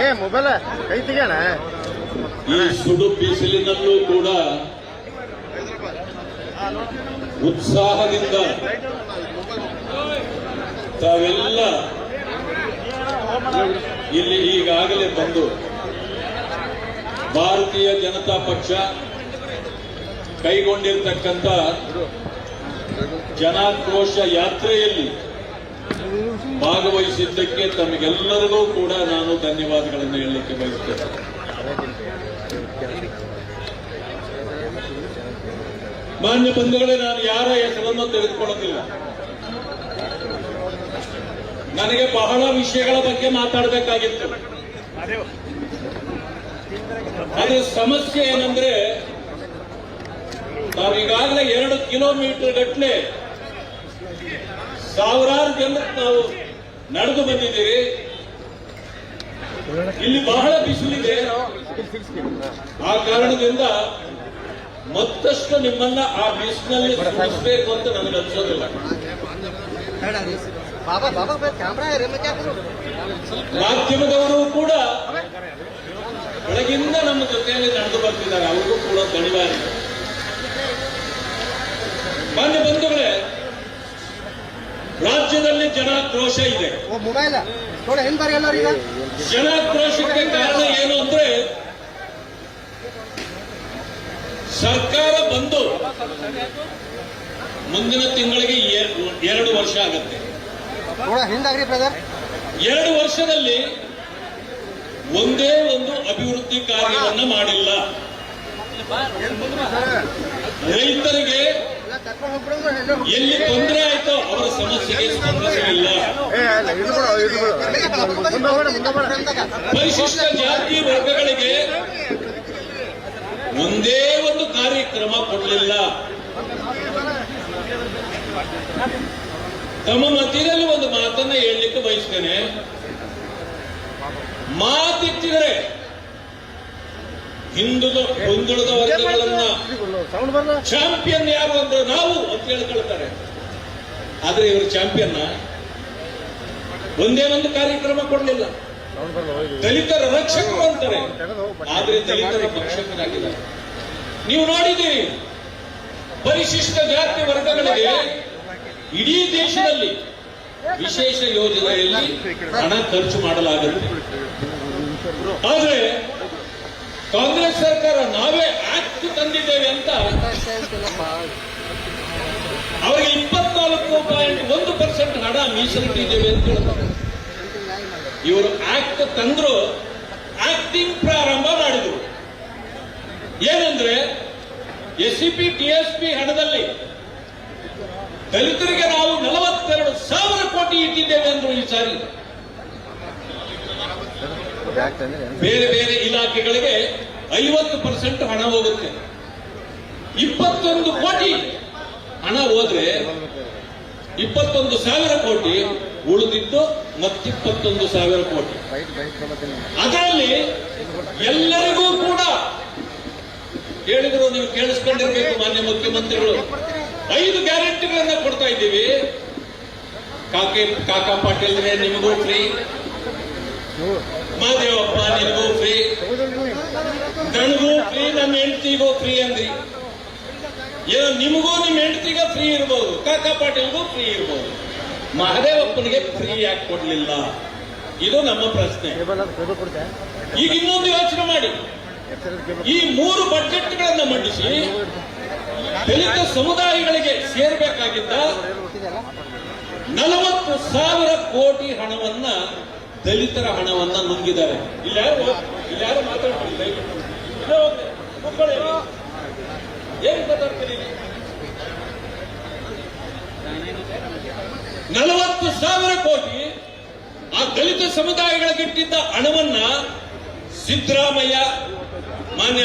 ಏ ಮೊಬೈಲ್ ಕೈ ಈ ಸುಡು ಬಿಸಿಲಿನಲ್ಲೂ ಕೂಡ ಉತ್ಸಾಹದಿಂದ ತಾವೆಲ್ಲ ಇಲ್ಲಿ ಈಗಾಗಲೇ ಬಂದು ಭಾರತೀಯ ಜನತಾ ಪಕ್ಷ ಕೈಗೊಂಡಿರ್ತಕ್ಕಂಥ ಜನಾಕ್ರೋಶ ಯಾತ್ರೆಯಲ್ಲಿ ಭಾಗವಹಿಸಿದ್ದಕ್ಕೆ ತಮಗೆಲ್ಲರಿಗೂ ಕೂಡ ನಾನು ಧನ್ಯವಾದಗಳನ್ನು ಹೇಳಲಿಕ್ಕೆ ಬಯಸುತ್ತೇನೆ ಮಾನ್ಯ ಬಂಧುಗಳೇ, ನಾನು ಯಾರ ಹೆಸರನ್ನು ತೆಗೆದುಕೊಳ್ಳೋದಿಲ್ಲ ನನಗೆ ಬಹಳ ವಿಷಯಗಳ ಬಗ್ಗೆ ಮಾತಾಡಬೇಕಾಗಿತ್ತು. ಅದ್ರ ಸಮಸ್ಯೆ ಏನಂದ್ರೆ, ನಾವೀಗಾಗಲೇ ಎರಡು ಕಿಲೋಮೀಟರ್ ಗಟ್ಟಲೆ ಸಾವಿರಾರು ಜನಕ್ಕೆ ನಾವು ನಡೆದು ಬಂದಿದ್ದೀರಿ. ಇಲ್ಲಿ ಬಹಳ ಬಿಸಿಲಿದೆ. ಆ ಕಾರಣದಿಂದ ಮತ್ತಷ್ಟು ನಿಮ್ಮನ್ನ ಆ ಬಿಸಿಲಲ್ಲಿ ಸುರಿಸಬೇಕು ಅಂತ ನನಗೆ ಅನ್ಸೋದಿಲ್ಲ. ಮಾಧ್ಯಮದವರು ಕೂಡ ಒಳಗಿಂದ ನಮ್ಮ ಜೊತೆಯಲ್ಲಿ ನಡೆದು ಬರ್ತಿದ್ದಾರೆ. ಅವರಿಗೂ ಕೂಡ ಧನ್ಯವಾದ ಮಾನ್ಯ ಬಂಧುಗಳೇ ರಾಜ್ಯದಲ್ಲಿ ಜನಾಕ್ರೋಶ ಇದೆ. ಜನಾಕ್ರೋಶಕ್ಕೆ ಕಾರಣ ಏನು ಅಂದ್ರೆ ಸರ್ಕಾರ ಬಂದು ಮುಂದಿನ ತಿಂಗಳಿಗೆ ಎರಡು ವರ್ಷ ಆಗುತ್ತೆ. ಎರಡು ವರ್ಷದಲ್ಲಿ ಒಂದೇ ಒಂದು ಅಭಿವೃದ್ಧಿ ಕಾರ್ಯವನ್ನು ಮಾಡಿಲ್ಲ. ರೈತರಿಗೆ ಎಲ್ಲ ತೊಂದರೆ ಆಯ್ತೋ ಅವರ ಸಮಸ್ಯೆಗೆ ಸ್ಪಂದಿಸಲಿಲ್ಲ. ಪರಿಶಿಷ್ಟ ಜಾತಿ ವರ್ಗಗಳಿಗೆ ಒಂದೇ ಒಂದು ಕಾರ್ಯಕ್ರಮ ಕೊಡಲಿಲ್ಲ. ತಮ್ಮ ಮಧ್ಯದಲ್ಲಿ ಒಂದು ಮಾತನ್ನ ಹೇಳಲಿಕ್ಕೆ ಬಯಸ್ತೇನೆ. ಮಾತಿಟ್ಟಿದ್ರೆ ಹಿಂದುಳಿದ ಹಿಂದುಳಿದ ವರ್ಗಗಳನ್ನ ಚಾಂಪಿಯನ್ ಯಾರು ಅಂದ್ರೆ ನಾವು ಅಂತ ಹೇಳ್ಕೊಳ್ತಾರೆ. ಆದ್ರೆ ಇವರು ಚಾಂಪಿಯನ್ ಒಂದೇ ಒಂದು ಕಾರ್ಯಕ್ರಮ ಕೊಡಲಿಲ್ಲ. ದಲಿತರ ರಕ್ಷಕರು ಅಂತಾರೆ. ಆದ್ರೆ ದಲಿತರ ಶಿಕ್ಷಕರಾಗಿದ್ದಾರೆ ನೀವು ನೋಡಿದ್ದೀರಿ ಪರಿಶಿಷ್ಟ ಜಾತಿ ವರ್ಗಗಳಿಗೆ ಇಡೀ ದೇಶದಲ್ಲಿ ವಿಶೇಷ ಯೋಜನೆಯಲ್ಲಿ ಹಣ ಖರ್ಚು ಮಾಡಲಾಗುತ್ತೆ. ಆದ್ರೆ ಕಾಂಗ್ರೆಸ್ ಸರ್ಕಾರ ನಾವೇ ಆಕ್ಟ್ ತಂದಿದ್ದೇವೆ ಅಂತ ಅವರಿಗೆ ಇಪ್ಪತ್ನಾಲ್ಕು ಪಾಯಿಂಟ್ ಒಂದು ಪರ್ಸೆಂಟ್ ಹಣ ಮೀಸಲಿಟ್ಟಿದ್ದೇವೆ ಅಂತ ಹೇಳ್ತಾರೆ. ಇವರು ಆಕ್ಟ್ ತಂದ್ರು, ಆಕ್ಟಿಂಗ್ ಪ್ರಾರಂಭ ಮಾಡಿದ್ರು. ಏನಂದ್ರೆ ಎಸ್ ಟಿಎಸ್ಪಿ ಹಣದಲ್ಲಿ ದಲಿತರಿಗೆ ನಾವು ನಲವತ್ತೆರಡು ಸಾವಿರ ಕೋಟಿ ಇಟ್ಟಿದ್ದೇವೆ ಅಂದ್ರು ಈ ಸಾರಿ. ಬೇರೆ ಬೇರೆ ಇಲಾಖೆಗಳಿಗೆ ಐವತ್ತು ಪರ್ಸೆಂಟ್ ಹಣ ಹೋಗುತ್ತೆ. ಇಪ್ಪತ್ತೊಂದು ಕೋಟಿ ಹಣ ಹೋದ್ರೆ ಇಪ್ಪತ್ತೊಂದು ಸಾವಿರ ಕೋಟಿ ಉಳಿದಿದ್ದು ಮತ್ತಿಪ್ಪತ್ತೊಂದು ಸಾವಿರ ಕೋಟಿ. ಅದರಲ್ಲಿ ಎಲ್ಲರಿಗೂ ಕೂಡ ಹೇಳಿದ್ರು ನೀವು ಕೇಳಿಸ್ಕೊಂಡಿರ್ಬೇಕು ಮಾನ್ಯ ಮುಖ್ಯಮಂತ್ರಿಗಳು. ಐದು ಗ್ಯಾರಂಟಿಗಳನ್ನ ಕೊಡ್ತಾ ಇದ್ದೀವಿ. ಕಾಕೆ ಕಾಕಾ ಪಾಟೀಲ್ರೆ ನಿಮಗೂ ಫ್ರೀ ಮಹಾದೇವಪ್ಪ ನಿನಗೂ ಫ್ರೀ. ನನಗೂ ಫ್ರೀ ನಮ್ಮ ಹೆಂಡತಿಗೂ ಫ್ರೀ ಅಂದ್ರಿ. ಏನೋ ನಿಮಗೂ ನಿಮ್ಮ ಹೆಂಡತಿಗೆ ಫ್ರೀ ಇರ್ಬೋದು, ಕಾಕಾ ಪಾಟೀಲ್ಗೂ ಫ್ರೀ ಇರ್ಬೋದು. ಮಹದೇವಪ್ಪನಿಗೆ ಫ್ರೀ ಯಾಕೆ ಕೊಡ್ಲಿಲ್ಲ? ಇದು ನಮ್ಮ ಪ್ರಶ್ನೆ. ಈಗ ಇನ್ನೊಂದು ಯೋಚನೆ ಮಾಡಿ. ಈ ಮೂರು ಬಜೆಟ್ಗಳನ್ನು ಮಂಡಿಸಿ, ದಲಿತ ಸಮುದಾಯಗಳಿಗೆ ಸೇರ್ಬೇಕಾಗಿದ್ದ ನಲವತ್ತು ಸಾವಿರ ಕೋಟಿ ಹಣವನ್ನ ದಲಿತರ ಹಣವನ್ನ ನುಂಗಿದ್ದಾರೆ. ಇಲ್ಲ ಯಾರು ಇಲ್ಲ ಯಾರು ಇಲ್ಲೇ ಹೋಗಿ, ಏನ್ ಮಾತಾಡ್ತೀರಿ? ನಲವತ್ತು ಸಾವಿರ ಕೋಟಿ ಆ ದಲಿತ ಸಮುದಾಯಗಳಿಗಿಟ್ಟಿದ್ದ ಹಣವನ್ನ ಸಿದ್ದರಾಮಯ್ಯ ಮಾನ್ಯ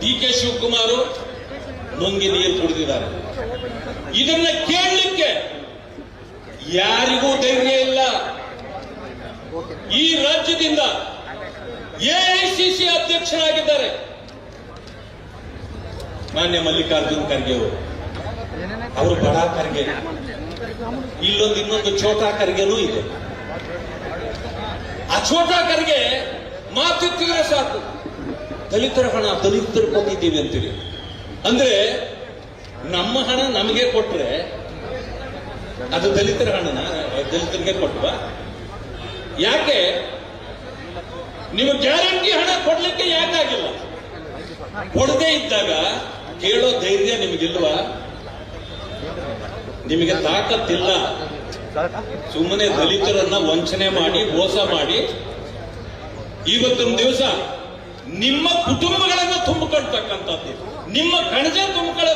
ಡಿ ಕೆ ಶಿವಕುಮಾರ್ ನುಂಗಿ ನೀರು ಕುಡಿದಿದ್ದಾರೆ. ಇದನ್ನ ಕೇಳಲಿಕ್ಕೆ ಯಾರಿಗೂ ಧೈರ್ಯ ಇಲ್ಲ. ಈ ರಾಜ್ಯದಿಂದ ಎಐಸಿಸಿ ಅಧ್ಯಕ್ಷರಾಗಿದ್ದಾರೆ. ಮಾನ್ಯ ಮಲ್ಲಿಕಾರ್ಜುನ್ ಖರ್ಗೆ ಅವರು. ಅವರು ಬಡ ಖರ್ಗೆ. ಇಲ್ಲೊಂದು ಇನ್ನೊಂದು ಛೋಟಾ ಖರ್ಗೆನೂ ಇದೆ. ಆ ಛೋಟಾ ಖರ್ಗೆ ಮಾತಿತ್ತಿದ್ರೆ ಸಾಕು. ದಲಿತರ ಹಣ, ದಲಿತರು ಕೊಟ್ಟಿದ್ದೀವಿ ಅಂತೀರಿ. ಅಂದ್ರೆ ನಮ್ಮ ಹಣ ನಮಗೆ ಕೊಟ್ರೆ ಅದು ದಲಿತರ ಹಣನ? ದಲಿತರಿಗೆ ಕೊಟ್ವಾ? ಯಾಕೆ? ನೀವು ಗ್ಯಾರಂಟಿ ಹಣ ಕೊಡ್ಲಿಕ್ಕೆ ಯಾಕಾಗಿಲ್ಲ ಕೊಡದೇ ಇದ್ದಾಗ ಕೇಳೋ ಧೈರ್ಯ ನಿಮಗಿಲ್ವಾ? ನಿಮಗೆ ತಾಕತ್ತಿಲ್ಲ. ಸುಮ್ಮನೆ ದಲಿತರನ್ನ ವಂಚನೆ ಮಾಡಿ, ಮೋಸ ಮಾಡಿ ಇವತ್ತಿನ ದಿವಸ ನಿಮ್ಮ ಕುಟುಂಬಗಳನ್ನು ತುಂಬಿಕೊಳ್ತಕ್ಕಂಥದ್ದು. ನಿಮ್ಮ ಕಣಜ ತುಂಬಿಕೊಳ್ಳ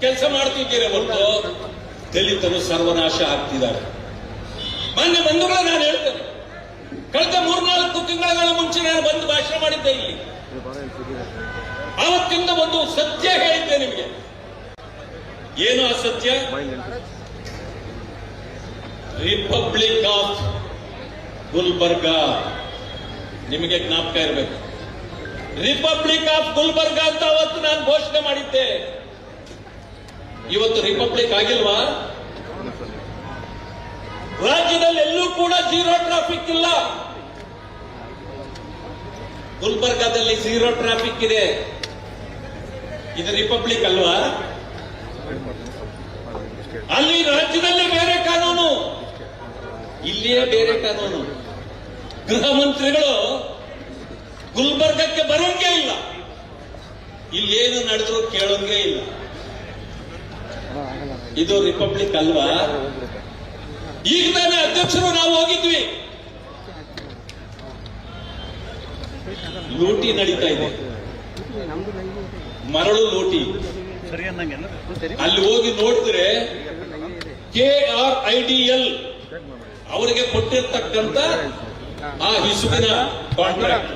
ಕೆಲಸ ಮಾಡ್ತಿದ್ದೀರಿ ಹೊರತು ದಲಿತರು ಸರ್ವನಾಶ ಆಗ್ತಿದ್ದಾರೆ. ಮಾನ್ಯ ಬಂಧುಗಳ, ನಾನು ಹೇಳ್ತೇನೆ. ಕಳೆದ ಮೂರ್ನಾಲ್ಕು ತಿಂಗಳ ಮುಂಚೆ ನಾನು ಬಂದು ಭಾಷಣ ಮಾಡಿದ್ದೆ ಇಲ್ಲಿ. ಅವತ್ತಿಂದ ಒಂದು ಸತ್ಯ ಹೇಳಿದ್ದೆ ನಿಮಗೆ. ಏನು ಆ ಸತ್ಯ? Republic of Gulbarga. ನಿಮಗೆ ಜ್ಞಾಪಕ ಇರಬೇಕು. ರಿಪಬ್ಲಿಕ್ ಆಫ್ ಗುಲ್ಬರ್ಗಾ ಅಂತ ಅವತ್ತು ನಾನು ಘೋಷಣೆ ಮಾಡಿದ್ದೆ. ಇವತ್ತು ರಿಪಬ್ಲಿಕ್ ಆಗಿಲ್ವಾ? ರಾಜ್ಯದಲ್ಲಿ ಎಲ್ಲೂ ಕೂಡ ಜೀರೋ ಟ್ರಾಫಿಕ್ ಇಲ್ಲ. ಗುಲ್ಬರ್ಗಾದಲ್ಲಿ ಜೀರೋ ಟ್ರಾಫಿಕ್ ಇದೆ. ಇದು ರಿಪಬ್ಲಿಕ್ ಅಲ್ವಾ? ಅಲ್ಲಿ ರಾಜ್ಯದಲ್ಲಿ ಬೇರೆ ಕಾನೂನು. ಇಲ್ಲಿಯೇ ಬೇರೆ ಕಾನೂನು. ಗೃಹ ಮಂತ್ರಿಗಳು ಗುಲ್ಬರ್ಗಕ್ಕೆ ಬರೋಂಗೇ ಇಲ್ಲ. ಇಲ್ಲೇನು ನಡೆದ್ರು ಕೇಳೋಂಗೇ ಇಲ್ಲ. ಇದು ರಿಪಬ್ಲಿಕ್ ಅಲ್ವಾ? ಈಗ ತಾನೇ ಅಧ್ಯಕ್ಷರು ನಾವು ಹೋಗಿದ್ವಿ. ಲೂಟಿ ನಡೀತಾ ಇದೆ. ಮರಳು ಲೋಟಿ. ಅಲ್ಲಿ? ಹೋಗಿ ನೋಡಿದ್ರೆ K R I D L ಅವರಿಗೆ ಕೊಟ್ಟಿರ್ತಕ್ಕಂತ ಆ ಹಿಸುಬಿನ ಕಾಂಟ್ರಾಕ್ಟ್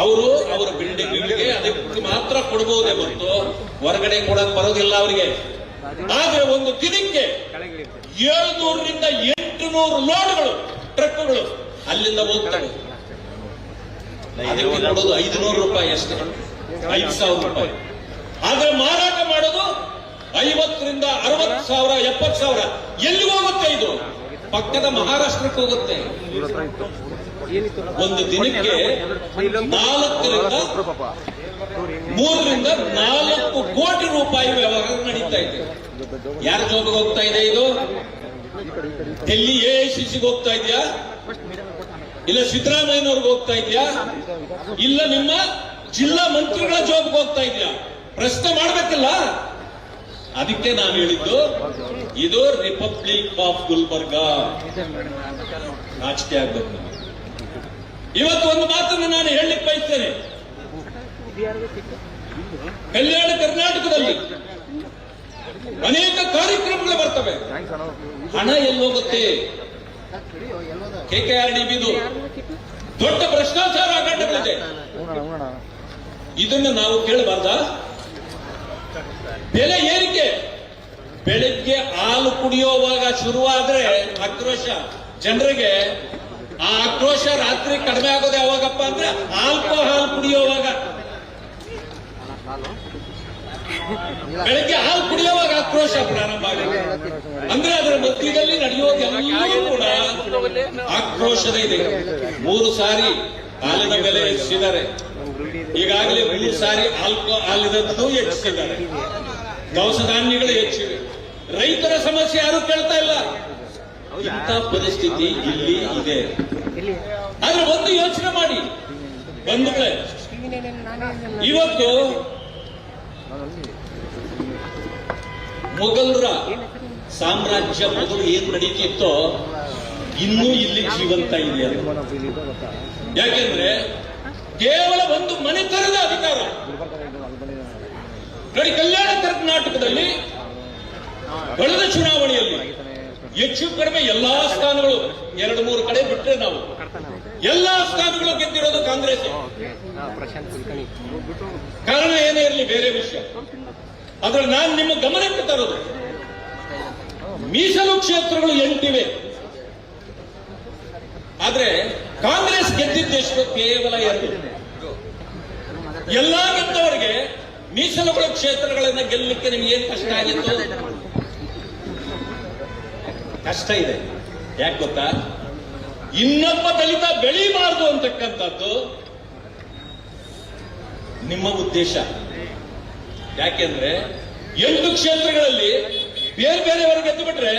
ಅವರು ಅವರ ಬಿಲ್ಡಿಂಗ್ಗಳಿಗೆ ಅದಕ್ಕೆ ಮಾತ್ರ ಕೊಡಬಹುದೇ ಹೊರತು ಹೊರಗಡೆ ಕೊಡಕ್ ಬರೋದಿಲ್ಲ ಅವರಿಗೆ. ಆದ್ರೆ ಒಂದು ದಿನಕ್ಕೆ ಏಳ್ನೂರರಿಂದ ಎಂಟು ನೂರು ಲೋಡ್ಗಳು ಟ್ರಕ್ಗಳು ಅಲ್ಲಿಂದ ಹೋಗ್ತವೆ. ಅದಕ್ಕೆ ನೂರು ರೂಪಾಯಿ ಅಷ್ಟೇ. ಐದು ಸಾವಿರ ರೂಪಾಯಿ. ಆದ್ರೆ ಮಾರಾಟ ಮಾಡೋದು ಐವತ್ತರಿಂದ ಅರವತ್ತು ಸಾವಿರ ಎಪ್ಪತ್ತು ಸಾವಿರ. ಎಲ್ಲಿ ಹೋಗುತ್ತೆ ಇದು? ಪಕ್ಕದ ಮಹಾರಾಷ್ಟ್ರಕ್ಕೆ ಹೋಗುತ್ತೆ. ಒಂದು ದಿನಕ್ಕೆ ನಾಲ್ಕರಿಂದ ಮೂರರಿಂದ ನಾಲ್ಕು ಕೋಟಿ ರೂಪಾಯಿ ವ್ಯವಹಾರ ನಡೀತಾ ಇದೆ. ಯಾರ ಜೋಬಿಗೆ ಹೋಗ್ತಾ ಇದೆ ಇದು? ಡೆಲ್ಲಿ ಎಐಸಿಸಿಗೆ ಹೋಗ್ತಾ ಇದೆಯಾ? ಇಲ್ಲ ಸಿದ್ದರಾಮಯ್ಯನವ್ರಿಗೆ ಹೋಗ್ತಾ ಇದೆಯಾ? ಇಲ್ಲ ನಿಮ್ಮ ಜಿಲ್ಲಾ ಮಂತ್ರಿಗಳ ಜೋಬ್ಗೆ ಹೋಗ್ತಾ ಇದೆಯಾ? ಪ್ರಶ್ನೆ ಮಾಡ್ಬೇಕಲ್ಲ? ಅದಕ್ಕೆ ನಾನು ಹೇಳಿದ್ದು, ಇದು ರಿಪಬ್ಲಿಕ್ ಆಫ್ ಗುಲ್ಬರ್ಗಾ ರಾಜಕೀಯ ಆಗ್ಬೇಕು. ಇವತ್ತು ಒಂದು ಮಾತನ್ನು ನಾನು ಹೇಳಲಿಕ್ಕೆ ಬಯಸ್ತೇನೆ. ಕಲ್ಯಾಣ ಕರ್ನಾಟಕದಲ್ಲಿ ಅನೇಕ ಕಾರ್ಯಕ್ರಮಗಳು ಬರ್ತವೆ. ಹಣ ಎಲ್ಲೋಗುತ್ತೆ ಕೆ ಕೆ ಆರ್ ಡಿ ಬಿದು ದೊಡ್ಡ ಭ್ರಷ್ಟಾಚಾರ ಹಗರಣಗಳಿದೆ ಇದನ್ನು ನಾವು ಕೇಳಬಾರ್ದ? ಬೆಲೆ ಏರಿಕೆ. ಬೆಳಗ್ಗೆ ಹಾಲು ಕುಡಿಯುವಾಗ ಶುರುವಾದ್ರೆ ಆಕ್ರೋಶ. ಜನರಿಗೆ ಆ ಆಕ್ರೋಶ ರಾತ್ರಿ ಕಡಿಮೆ ಆಗೋದು ಯಾವಾಗಪ್ಪ ಅಂದ್ರೆ ಆಲ್ಕೋಹಾಲ್ ಕುಡಿಯೋವಾಗ ಬೆಳಗ್ಗೆ ಹಾಲು ಕುಡಿಯುವಾಗ ಆಕ್ರೋಶ ಪ್ರಾರಂಭ ಆಗಿದೆ. ಅಂದ್ರೆ ಅದರ ಮಧ್ಯದಲ್ಲಿ ನಡೆಯೋದೆಲ್ಲವೂ ಕೂಡ ಆಕ್ರೋಶದ ಇದೆ. ಮೂರು ಸಾರಿ ಹಾಲಿನ ಬೆಲೆ ಹೆಚ್ಚಿಸಿದ್ದಾರೆ. ಈಗಾಗಲೇ ಮೂರು ಸಾರಿ ಹಾಲಿನದ್ದು ಹೆಚ್ಚಿಸಿದ್ದಾರೆ. ದವಸ ಧಾನ್ಯಗಳು ಹೆಚ್ಚಿವೆ. ರೈತರ ಸಮಸ್ಯೆ ಯಾರು ಕೇಳ್ತಾ ಇಲ್ಲ. ಇಂಥ ಪರಿಸ್ಥಿತಿ ಇಲ್ಲಿ ಇದೆ. ಆದ್ರೆ ಒಂದು ಯೋಚನೆ ಮಾಡಿ. ಬಂಧುಗಳೇ ಇವತ್ತು ಮೊಘಲರ ಸಾಮ್ರಾಜ್ಯ ಮೊದಲು ಏನ್ ನಡೀತಿತ್ತೋ ಇನ್ನೂ ಇಲ್ಲಿ ಜೀವಂತ ಇದೆ. ಯಾಕೆಂದ್ರೆ ಕೇವಲ ಒಂದು ಮನೆತನದ ಅಧಿಕಾರ ಕಲ್ಯಾಣ ಕರ್ನಾಟಕದಲ್ಲಿ ಕಳೆದ ಚುನಾವಣೆಯಲ್ಲಿ ಹೆಚ್ಚು ಕಡಿಮೆ ಎಲ್ಲಾ ಸ್ಥಾನಗಳು ಎರಡು ಮೂರು ಕಡೆ ಬಿಟ್ಟರೆ ನಾವು. ಎಲ್ಲಾ ಸ್ಥಾನಗಳು ಗೆದ್ದಿರೋದು ಕಾಂಗ್ರೆಸ್ ಕಾರಣ ಏನೇ ಇರಲಿ ಬೇರೆ ವಿಷಯ. ಆದ್ರೆ ನಾನು ನಿಮ್ಮ ಗಮನಕ್ಕೆ ತರೋದು ಮೀಸಲು ಕ್ಷೇತ್ರಗಳು ಎಂಟಿವೆ. ಆದ್ರೆ ಕಾಂಗ್ರೆಸ್ ಗೆದ್ದಿದ್ದೆಷ್ಟು ಕೇವಲ ಎರಡು. ಎಲ್ಲಾ ಗೆದ್ದವರಿಗೆ ಮೀಸಲುಗಳ ಕ್ಷೇತ್ರಗಳನ್ನ ಗೆಲ್ಲಲಿಕ್ಕೆ ನಿಮ್ಗೆ ಏನ್ ಕಷ್ಟ ಆಗಿತ್ತು? ಕಷ್ಟ ಇದೆ. ಯಾಕೆ ಗೊತ್ತಾ? ಇನ್ನೊಬ್ಬ ದಲಿತ ಬೆಳೀಬಾರದು ಅಂತಕ್ಕಂಥದ್ದು ನಿಮ್ಮ ಉದ್ದೇಶ. ಯಾಕೆಂದ್ರೆ ಎಂಟು ಕ್ಷೇತ್ರಗಳಲ್ಲಿ ಬೇರೆ ಬೇರೆಯವರು ಗೆದ್ದು ಬಿಟ್ರೆ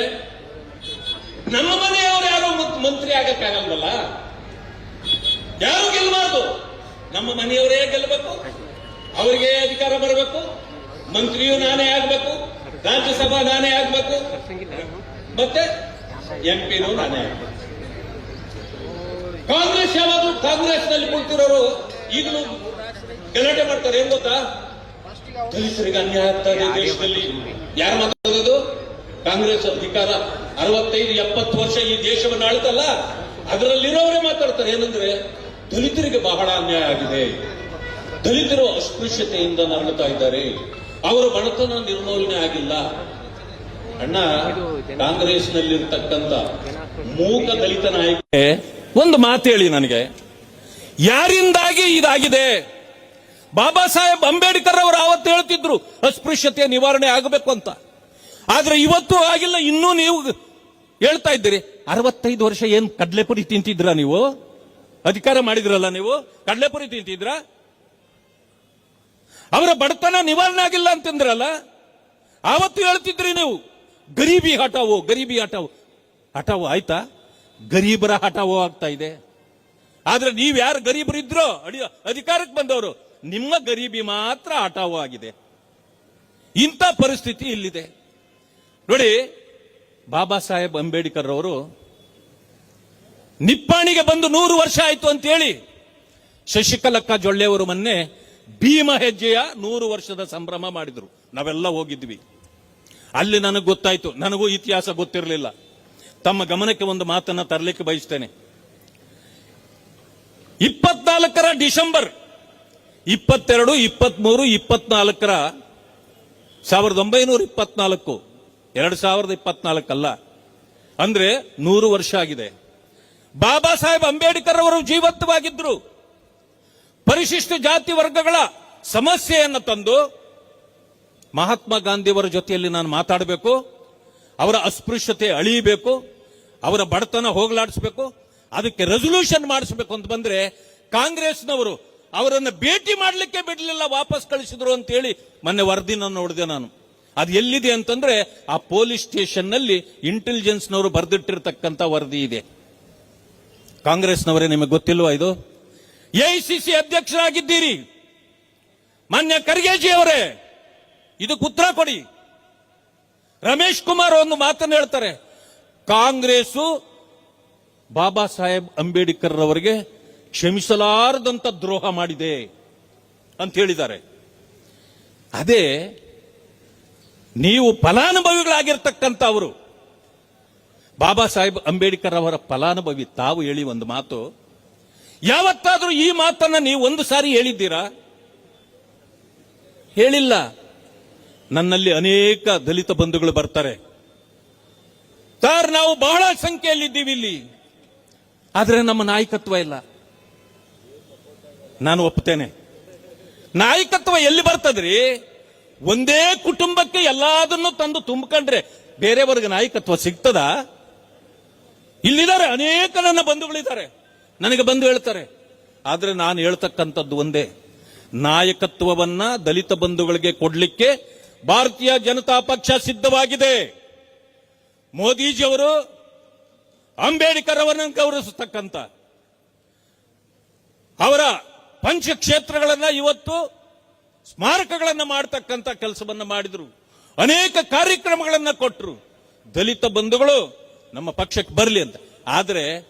ನಮ್ಮ ಮನೆಯವರು ಯಾರು ಮತ್- ಮಂತ್ರಿ ಆಗಕ್ಕಾಗಲ್ವಲ್ಲ? ಯಾರು ಗೆಲ್ಲಬಾರ್ದು ನಮ್ಮ ಮನೆಯವರೇ ಗೆಲ್ಲಬೇಕು ಅವರಿಗೆ ಅಧಿಕಾರ ಬರಬೇಕು, ಮಂತ್ರಿಯು ನಾನೇ ಆಗ್ಬೇಕು, ರಾಜ್ಯಸಭಾ ನಾನೇ ಆಗ್ಬೇಕು. ಮತ್ತೆ ಎಂ ಪಿನೂ ನಾನೇ ಕಾಂಗ್ರೆಸ್ ಯಾವಾಗಲೂ ಕಾಂಗ್ರೆಸ್ನಲ್ಲಿ ಕುಳಿತಿರೋರು ಈಗಲೂ ಗಲಾಟೆ ಮಾಡ್ತಾರೆ, ಏನ್ ಗೊತ್ತಾ? ದಲಿತರಿಗೆ ಅನ್ಯಾಯ ಆಗ್ತಾ ಇದೆ ದೇಶದಲ್ಲಿ. ಯಾರು ಮಾತಾಡೋದು? ಕಾಂಗ್ರೆಸ್ ಅಧಿಕಾರ ಅರವತ್ತೈದು, ಎಪ್ಪತ್ತು ವರ್ಷ ಈ ದೇಶವನ್ನು ಆಳ್ತಲ್ಲ ಅದರಲ್ಲಿರೋರೇ ಮಾತಾಡ್ತಾರೆ. ಏನಂದ್ರೆ, ದಲಿತರಿಗೆ ಬಹಳ ಅನ್ಯಾಯ ಆಗಿದೆ. ದಲಿತರು ಅಸ್ಪೃಶ್ಯತೆಯಿಂದ ನರಳುತ್ತಾ ಇದ್ದಾರೆ. ಅವರ ಬಡತನ ನಿರ್ಮೂಲನೆ ಆಗಿಲ್ಲ. ಅಣ್ಣ ಕಾಂಗ್ರೆಸ್ ನಲ್ಲಿರ್ತಕ್ಕಂತ ಮೂಕ ದಲಿತ ನಾಯಕ ಒಂದು ಮಾತು ಹೇಳಿ ನನಗೆ. ಯಾರಿಂದಾಗಿ ಇದಾಗಿದೆ? ಬಾಬಾ ಸಾಹೇಬ್ ಅಂಬೇಡ್ಕರ್ ಅವರು ಆವತ್ತು ಹೇಳ್ತಿದ್ರು, ಅಸ್ಪೃಶ್ಯತೆ ನಿವಾರಣೆ ಆಗಬೇಕು ಅಂತ. ಆದ್ರೆ ಇವತ್ತು ಆಗಿಲ್ಲ, ಇನ್ನೂ ನೀವು ಹೇಳ್ತಾ ಇದ್ದೀರಿ. ಅರವತ್ತೈದು ವರ್ಷ ಏನ್ ಕಡ್ಲೆಪುರಿ ತಿಂತಿದ್ರ ನೀವು? ಅಧಿಕಾರ ಮಾಡಿದ್ರಲ್ಲ ನೀವು? ಕಡ್ಲೆಪುರಿ ತಿಂತಿದ್ರ? ಅವರ ಬಡತನ ನಿವಾರಣೆ ಆಗಿಲ್ಲ ಅಂತಂದ್ರಲ್ಲ? ಆವತ್ತು ಹೇಳ್ತಿದ್ರಿ ನೀವು. ಗರೀಬಿ ಹಠಾವೋ ಗರೀಬಿ ಹಠಾವೋ. ಹಠಾವೋ ಆಯ್ತಾ? ಗರೀಬರ ಹಠಾವೋ ಆಗ್ತಾ ಇದೆ. ಆದ್ರೆ ನೀವ್ ಯಾರು ಗರೀಬರಿದ್ರೋ, ಅಡಿ ಅಧಿಕಾರಕ್ಕೆ ಬಂದವರು, ನಿಮ್ಮ ಗರೀಬಿ ಮಾತ್ರ ಹಠಾವೋ ಆಗಿದೆ. ಇಂಥ ಪರಿಸ್ಥಿತಿ ಇಲ್ಲಿದೆ. ನೋಡಿ, ಬಾಬಾ ಸಾಹೇಬ್ ಅಂಬೇಡ್ಕರ್ ಅವರು, ನಿಪ್ಪಾಣಿಗೆ ಬಂದು ನೂರು ವರ್ಷ ಆಯ್ತು ಅಂತ ಹೇಳಿ ಶಶಿಕಲಕ್ಕ ಜೊಳ್ಳೆಯವರು ಮೊನ್ನೆ ಭೀಮ ಹೆಜ್ಜೆಯ ನೂರು ವರ್ಷದ ಸಂಭ್ರಮ ಮಾಡಿದ್ರು. ನಾವೆಲ್ಲ ಹೋಗಿದ್ವಿ. ಅಲ್ಲಿ ನನಗೆ ಗೊತ್ತಾಯ್ತು, ನನಗೂ ಇತಿಹಾಸ ಗೊತ್ತಿರಲಿಲ್ಲ. ತಮ್ಮ ಗಮನಕ್ಕೆ ಒಂದು ಮಾತನ್ನ ತರಲಿಕ್ಕೆ ಬಯಸ್ತೇನೆ. ಇಪ್ಪತ್ನಾಲ್ಕರ ಡಿಸೆಂಬರ್, ಇಪ್ಪತ್ತೆರಡು, ಇಪ್ಪತ್ಮೂರು, ಇಪ್ಪತ್ನಾಲ್ಕರ ಸಾವಿರದ ಒಂಬೈನೂರ ಇಪ್ಪತ್ನಾಲ್ಕು, ಎರಡು ಸಾವಿರದ ಇಪ್ಪತ್ನಾಲ್ಕಲ್ಲ. ಅಂದ್ರೆ ನೂರು ವರ್ಷ ಆಗಿದೆ. ಬಾಬಾ ಸಾಹೇಬ್ ಅಂಬೇಡ್ಕರ್ ಅವರು ಜೀವಂತವಾಗಿದ್ರು. ಪರಿಶಿಷ್ಟ ಜಾತಿ ವರ್ಗಗಳ ಸಮಸ್ಯೆಯನ್ನು ತಂದು ಮಹಾತ್ಮ ಗಾಂಧಿಯವರ ಜೊತೆಯಲ್ಲಿ ನಾನು ಮಾತಾಡಬೇಕು, ಅವರ ಅಸ್ಪೃಶ್ಯತೆ ಅಳಿಯಬೇಕು ಅವರ ಬಡತನ ಹೋಗಲಾಡಿಸಬೇಕು, ಅದಕ್ಕೆ ರೆಸೊಲ್ಯೂಷನ್ ಮಾಡಿಸಬೇಕು ಅಂತ ಬಂದ್ರೆ ಕಾಂಗ್ರೆಸ್ನವರು ಅವರನ್ನು ಭೇಟಿ ಮಾಡಲಿಕ್ಕೆ ಬಿಡಲಿಲ್ಲ, ವಾಪಸ್ ಕಳಿಸಿದ್ರು ಅಂತ ಹೇಳಿ ಮೊನ್ನೆ ವರದಿನ ನೋಡಿದೆ ನಾನು. ಅದು ಎಲ್ಲಿದೆ ಅಂತಂದ್ರೆ ಆ ಪೊಲೀಸ್ ಸ್ಟೇಷನ್ನಲ್ಲಿ ಇಂಟೆಲಿಜೆನ್ಸ್ನವರು ಬರೆದಿಟ್ಟಿರ್ತಕ್ಕಂಥ ವರದಿ ಇದೆ. ಕಾಂಗ್ರೆಸ್ನವರೇ, ನಿಮಗೆ ಗೊತ್ತಿಲ್ವಾ ಇದು? ಎಐಸಿಸಿ ಅಧ್ಯಕ್ಷರಾಗಿದ್ದೀರಿ. ಮಾನ್ಯ ಖರ್ಗೆಜಿ ಅವರೇ ಇದಕ್ಕೆ ಉತ್ತರ ಕೊಡಿ. ರಮೇಶ್ ಕುಮಾರ್ ಒಂದು ಮಾತನ್ನು ಹೇಳ್ತಾರೆ. ಕಾಂಗ್ರೆಸ್ ಬಾಬಾ ಸಾಹೇಬ್ ಅಂಬೇಡ್ಕರ್ ಅವರಿಗೆ ಕ್ಷಮಿಸಲಾರದಂತ ದ್ರೋಹ ಮಾಡಿದೆ ಅಂತ ಹೇಳಿದ್ದಾರೆ. ಅದೇ ನೀವು ಫಲಾನುಭವಿಗಳಾಗಿರ್ತಕ್ಕಂಥ ಅವರು, ಬಾಬಾ ಸಾಹೇಬ್ ಅಂಬೇಡ್ಕರ್ ಅವರ ಫಲಾನುಭವಿ ತಾವು ಹೇಳಿ ಒಂದು ಮಾತು. ಯಾವತ್ತಾದರೂ ಈ ಮಾತನ್ನ ನೀವು ಒಂದು ಸಾರಿ ಹೇಳಿದ್ದೀರಾ? ಹೇಳಿಲ್ಲ. ನನ್ನಲ್ಲಿ ಅನೇಕ ದಲಿತ ಬಂಧುಗಳು ಬರ್ತಾರೆ. ಸರ್, ನಾವು ಬಹಳ ಸಂಖ್ಯೆಯಲ್ಲಿದ್ದೀವಿ ಇಲ್ಲಿ. ಆದರೆ ನಮ್ಮ ನಾಯಕತ್ವ ಇಲ್ಲ. ನಾನು ಒಪ್ಪುತ್ತೇನೆ. ನಾಯಕತ್ವ ಎಲ್ಲಿ ಬರ್ತದ್ರಿ? ಒಂದೇ ಕುಟುಂಬಕ್ಕೆ ಎಲ್ಲದನ್ನು ತಂದು ತುಂಬಿಕೊಂಡ್ರೆ ಬೇರೆಯವರಿಗೆ ನಾಯಕತ್ವ ಸಿಗ್ತದ? ಇಲ್ಲಿದ್ದಾರೆ ಅನೇಕ ನನ್ನ ಬಂಧುಗಳಿದ್ದಾರೆ. ನನಗೆ ಬಂದು ಹೇಳ್ತಾರೆ. ಆದ್ರೆ ನಾನು ಹೇಳ್ತಕ್ಕಂಥದ್ದು ಒಂದೇ. ನಾಯಕತ್ವವನ್ನ ದಲಿತ ಬಂಧುಗಳಿಗೆ ಕೊಡ್ಲಿಕ್ಕೆ ಭಾರತೀಯ ಜನತಾ ಪಕ್ಷ ಸಿದ್ಧವಾಗಿದೆ. ಮೋದಿಜಿಯವರು ಅಂಬೇಡ್ಕರ್ ಅವರನ್ನು ಗೌರವಿಸತಕ್ಕಂಥ ಅವರ ಪಂಚಕ್ಷೇತ್ರಗಳನ್ನ ಇವತ್ತು ಸ್ಮಾರಕಗಳನ್ನ ಮಾಡತಕ್ಕಂಥ ಕೆಲಸವನ್ನ ಮಾಡಿದ್ರು. ಅನೇಕ ಕಾರ್ಯಕ್ರಮಗಳನ್ನ ಕೊಟ್ಟರು ದಲಿತ ಬಂಧುಗಳು ನಮ್ಮ ಪಕ್ಷಕ್ಕೆ ಬರಲಿ ಅಂತ. ಆದರೆ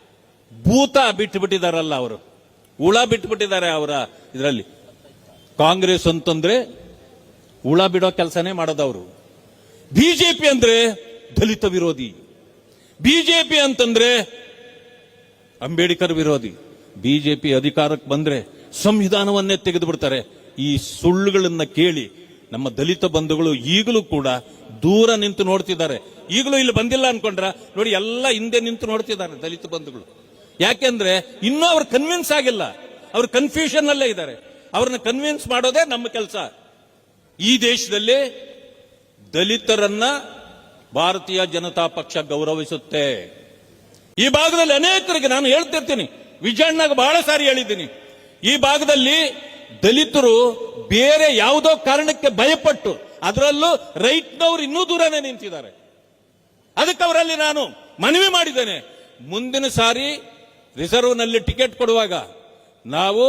ಭೂತ ಬಿಟ್ಟು ಬಿಟ್ಟಿದಾರಲ್ಲ ಅವರು. ಹುಳ ಬಿಟ್ಟು ಬಿಟ್ಟಿದ್ದಾರೆ ಅವರ ಇದರಲ್ಲಿ. ಕಾಂಗ್ರೆಸ್ ಅಂತಂದ್ರೆ ಹುಳ ಬಿಡೋ ಕೆಲಸನೇ ಮಾಡೋದವರು ಬಿಜೆಪಿ ಅಂದ್ರೆ ದಲಿತ ವಿರೋಧಿ. ಬಿಜೆಪಿ ಅಂತಂದ್ರೆ ಅಂಬೇಡ್ಕರ್ ವಿರೋಧಿ. ಬಿಜೆಪಿ ಅಧಿಕಾರಕ್ಕೆ ಬಂದ್ರೆ ಸಂವಿಧಾನವನ್ನೇ ತೆಗೆದು ಬಿಡ್ತಾರೆ ಈ ಸುಳ್ಳುಗಳನ್ನ ಕೇಳಿ ನಮ್ಮ ದಲಿತ ಬಂಧುಗಳು ಈಗಲೂ ಕೂಡ ದೂರ ನಿಂತು ನೋಡ್ತಿದ್ದಾರೆ. ಈಗಲೂ ಇಲ್ಲಿ ಬಂದಿಲ್ಲ ಅನ್ಕೊಂಡ್ರ? ನೋಡಿ, ಎಲ್ಲ ಹಿಂದೆ ನಿಂತು ನೋಡ್ತಿದ್ದಾರೆ ದಲಿತ ಬಂಧುಗಳು. ಯಾಕೆಂದ್ರೆ ಇನ್ನೂ ಅವ್ರು ಕನ್ವಿನ್ಸ್ ಆಗಿಲ್ಲ. ಅವ್ರು ಕನ್ಫ್ಯೂಷನ್ ಅಲ್ಲೇ ಇದ್ದಾರೆ. ಅವ್ರನ್ನ ಕನ್ವಿನ್ಸ್ ಮಾಡೋದೇ ನಮ್ಮ ಕೆಲಸ. ಈ ದೇಶದಲ್ಲಿ ದಲಿತರನ್ನ ಭಾರತೀಯ ಜನತಾ ಪಕ್ಷ ಗೌರವಿಸುತ್ತೆ. ಈ ಭಾಗದಲ್ಲಿ ಅನೇಕರಿಗೆ ನಾನು ಹೇಳ್ತಿರ್ತೀನಿ, ವಿಜಯಣ್ಣಾಗ ಬಹಳ ಸಾರಿ ಹೇಳಿದ್ದೀನಿ. ಈ ಭಾಗದಲ್ಲಿ ದಲಿತರು ಬೇರೆ ಯಾವುದೋ ಕಾರಣಕ್ಕೆ ಭಯಪಟ್ಟು, ಅದರಲ್ಲೂ ರೈಟ್ನವರು ಇನ್ನೂ ದೂರನೇ ನಿಂತಿದ್ದಾರೆ. ಅದಕ್ಕೆ ಅವರಲ್ಲಿ ನಾನು ಮನವಿ ಮಾಡಿದ್ದೇನೆ, ಮುಂದಿನ ಸಾರಿ ರಿಸರ್ವ್ನಲ್ಲಿ ಟಿಕೆಟ್ ಕೊಡುವಾಗ ನಾವು